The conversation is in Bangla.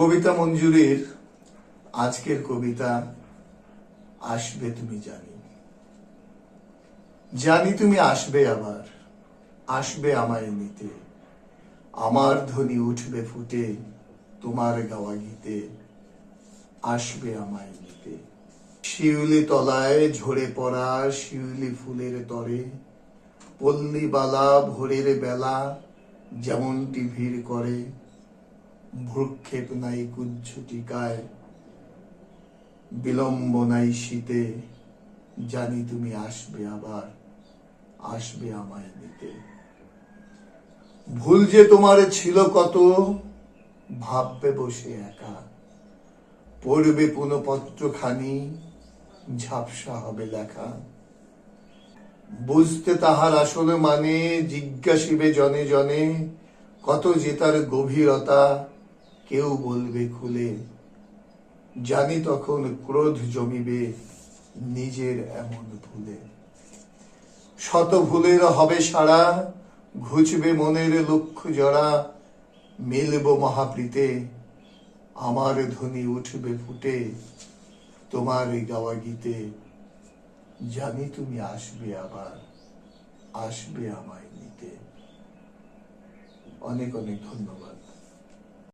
কবিতা মঞ্জুরির আজকের কবিতা আসবে তুমি জানি। জানি তুমি আসবে আবার, আসবে আমায় নিতে। আমার ধ্বনি উঠবে ফুটে তোমার গাওয়া গীতে, আসবে আমায় নিতে। শিউলি তলায় ঝরে পড়া শিউলি ফুলের তরে, পল্লীবালা ভোরের বেলা যেমনটি ভিড় করে ভ্রুক্ষেপ নাই কুজ্ঝটিকায় বিলম্ব নাই শীতে, জানি তুমি আসবে আবার, আসবে আমায় নিতে। ভুল যে তোমার ছিল কত, ভাববে বসে একা। পড়বে পুনপত্র খানি ঝাপসা হবে লেখা। বুঝতে তাহার আসলে মানে জিজ্ঞাসিবে জনে জনে, কত যে তার গভীরতা কেউ বলবে খুলে, জানি তখন ক্রোধ জমিবে নিজের এমন ভুলে। শত ভুলের হবে সারা ঘুচবে মনের লক্ষ্য জড়া, মিলব মহাপ্রীতে, আমার ধ্বনি উঠবে ফুটে তোমার গাওয়া গীতে। জানি তুমি আসবে আবার, আসবে আমায় নিতে। অনেক অনেক ধন্যবাদ।